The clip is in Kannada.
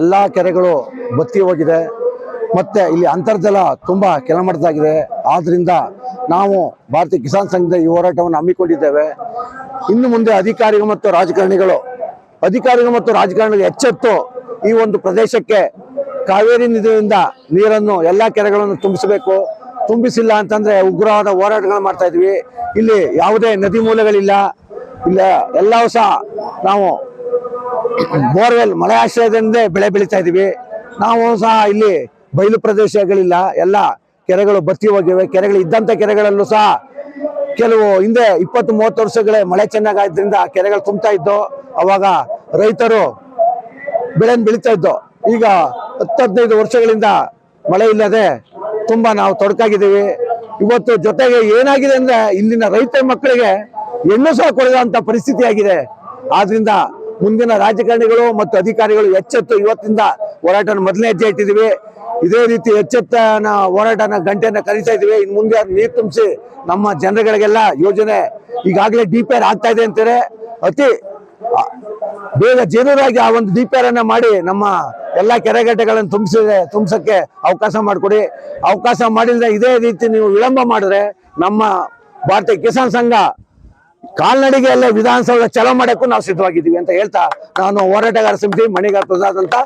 ಎಲ್ಲ ಕೆರೆಗಳು ಬತ್ತಿ ಹೋಗಿದೆ. ಮತ್ತೆ ಇಲ್ಲಿ ಅಂತರ್ಜಲ ತುಂಬಾ ಕೆಳಮಟ್ಟದಾಗಿದೆ. ಆದ್ರಿಂದ ನಾವು ಭಾರತೀಯ ಕಿಸಾನ್ ಸಂಘದ ಈ ಹೋರಾಟವನ್ನು ಹಮ್ಮಿಕೊಂಡಿದ್ದೇವೆ. ಇನ್ನು ಮುಂದೆ ಅಧಿಕಾರಿಗಳು ಮತ್ತು ರಾಜಕಾರಣಿಗಳು, ಅಧಿಕಾರಿಗಳು ಮತ್ತು ರಾಜಕಾರಣಿಗಳು ಎಚ್ಚೆತ್ತು ಈ ಒಂದು ಪ್ರದೇಶಕ್ಕೆ ಕಾವೇರಿ ನದಿಯಿಂದ ನೀರನ್ನು ಎಲ್ಲ ಕೆರೆಗಳನ್ನು ತುಂಬಿಸಬೇಕು. ತುಂಬಿಸಿಲ್ಲ ಅಂತಂದ್ರೆ ಉಗ್ರವಾದ ಹೋರಾಟಗಳನ್ನು ಮಾಡ್ತಾ ಇದ್ವಿ. ಇಲ್ಲಿ ಯಾವುದೇ ನದಿ ಮೂಲಗಳಿಲ್ಲ. ಇಲ್ಲ ಎಲ್ಲವೂ ಸಹ ನಾವು ಬೋರ್ವೆಲ್, ಮಳೆ ಆಶ್ರಯದಿಂದ ಬೆಳೆ ಬೆಳೀತಾ ಇದೀವಿ. ನಾವು ಸಹ ಇಲ್ಲಿ ಬಯಲು ಪ್ರದೇಶಗಳಿಲ್ಲ, ಎಲ್ಲ ಕೆರೆಗಳು ಬತ್ತಿ ಹೋಗಿವೆ. ಕೆರೆಗಳು ಇದ್ದಂತ ಕೆರೆಗಳಲ್ಲೂ ಸಹ ಕೆಲವು ಹಿಂದೆ ಇಪ್ಪತ್ತು ಮೂವತ್ತು ವರ್ಷಗಳೇ ಮಳೆ ಚೆನ್ನಾಗಾದ್ರಿಂದ ಕೆರೆಗಳು ತುಂಬ್ತಾ ಇದ್ದು, ಅವಾಗ ರೈತರು ಬೆಳೆ ಬೆಳೀತಾ ಇದ್ದು, ಈಗ ಹತ್ತು ಹದಿನೈದು ವರ್ಷಗಳಿಂದ ಮಳೆ ಇಲ್ಲದೆ ತುಂಬಾ ನಾವು ತೊಡಕಾಗಿದ್ದೀವಿ. ಇವತ್ತು ಜೊತೆಗೆ ಏನಾಗಿದೆ ಅಂದ್ರೆ ಇಲ್ಲಿನ ರೈತ ಮಕ್ಕಳಿಗೆ ಹೆಣ್ಣು ಸಹ ಕೊಡದಂತ ಪರಿಸ್ಥಿತಿ ಆಗಿದೆ ಆದ್ರಿಂದ ಮುಂದಿನ ರಾಜಕಾರಣಿಗಳು ಮತ್ತು ಅಧಿಕಾರಿಗಳು ಎಚ್ಚೆತ್ತು ಇವತ್ತಿಂದ ಹೋರಾಟನ ಮೊದಲನೇ ಹೆಜ್ಜೆ ಇಟ್ಟಿದ್ದೀವಿ. ಇದೇ ರೀತಿ ಎಚ್ಚೆತ್ತನ ಹೋರಾಟನ ಗಂಟೆನ ಕರೀತಾ ಇದೀವಿ ಇನ್ನು ಮುಂದೆ ನೀರು ತುಂಬಿಸಿ ನಮ್ಮ ಜನಗಳಿಗೆಲ್ಲ ಯೋಜನೆ ಈಗಾಗಲೇ ಡಿ ಪಿ ಆರ್ ಆಗ್ತಾ ಇದೆ ಅಂತಾರೆ. ಅತಿ ಬೇಗ ಜೀರ್ಣರಾಗಿ ಆ ಒಂದು ಅನ್ನ ಮಾಡಿ ನಮ್ಮ ಎಲ್ಲ ಕೆರೆಗಟ್ಟೆಗಳನ್ನು ತುಂಬಿಸಿದ್ರೆ, ತುಂಬಿಸೋಕ್ಕೆ ಅವಕಾಶ ಮಾಡಿಕೊಡಿ. ಅವಕಾಶ ಮಾಡಿದ್ರೆ ಇದೇ ರೀತಿ ನೀವು ವಿಳಂಬ ಮಾಡಿದ್ರೆ ನಮ್ಮ ಭಾರತೀಯ ಕಿಸಾನ್ ಸಂಘ ಕಾಲ್ನಡಿಗೆಯಲ್ಲೇ ವಿಧಾನಸೌಧ ಚಲೋ ಮಾಡಕ್ಕೂ ನಾವು ಸಿದ್ಧವಾಗಿದ್ದೀವಿ ಅಂತ ಹೇಳ್ತಾ ನಾನು ಹೋರಾಟಗಾರ ಸಮಿತಿ ಮಣಿಗಾರ ಪ್ರಸಾದ್ ಅಂತ